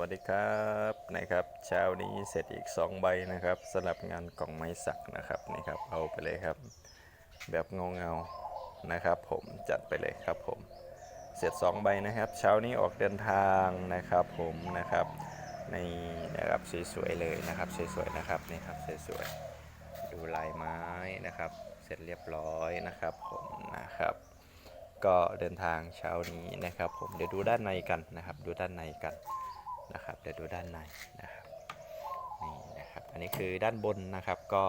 วัสดีครับนะครับเช้านี้เสร็จอีก 2 ใบนะครับสำหรับงานกล่องไม้สักนะครับนี่ครับ เอาไปเลยครับ แบบเงาเงานะครับ ผมจัดไปเลยครับผมเสร็จ 2 ใบนะครับ เช้านี้ออกเดินทางนะครับผมนะครับในนะครับสวยๆเลยนะครับสวยๆนะครับนี่ครับสวยๆดูลายไม้นะครับ เสร็จเรียบร้อยนะครับผมนะครับก็เดินทางเช้านี้นะครับ ผมเดี๋ยวดูด้านในกันนะครับ ดูด้านในกัน นะครับเดี๋ยวดูด้านในนะครับนี่นะครับ อันนี้คือด้านบนนะครับก็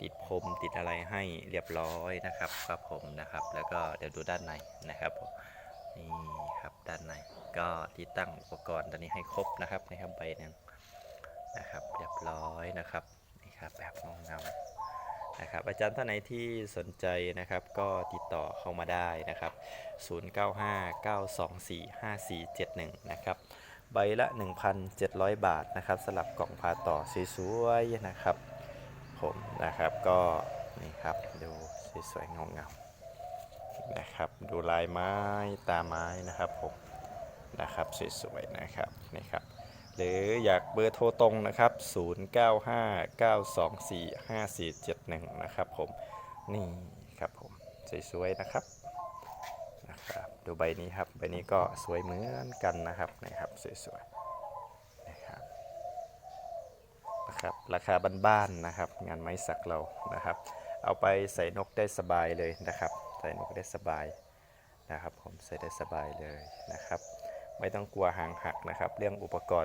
ติดพรมติดอะไรให้เรียบร้อยนะครับครับผมนะครับ แล้วก็เดี๋ยวดูด้านในนะครับผมนี่ครับด้านในก็ที่ตั้งอุปกรณ์ตอนนี้ให้ครบนะครับนะครับใบนึ่งนะครับเรียบร้อยนะครับนี่ครับแบบเงานะครับอาจารย์ท่านไหนที่สนใจนะครับก็ติดต่อเข้ามาได้นะครับ 0959245471 นะครับ ใบละ 1,700 บาทนะครับสลับกล่องพาต่อสวยๆนะครับผมนะครับก็นี่ครับดูสวยๆเงาๆนะครับดูลายไม้ตาไม้นะครับผมนะครับสวยๆนะครับนี่ครับหรืออยากเบอร์โทรตรงนะครับ 0959245471 นะครับผมนี่ครับผมสวยๆนะครับนะครับ ดูใบนี้ครับ ใบนี้ก็สวยเหมือนกันนะครับนะครับสวยๆนะครับนะครับราคาบ้านๆนะครับ งานไม้สักเรานะครับ เอาไปใส่นกได้สบายเลยนะครับ ใส่นกได้สบายนะครับ ผมใส่ได้สบายเลยนะครับ ไม่ต้องกลัวหางหักนะครับ เรื่องอุปกรณ์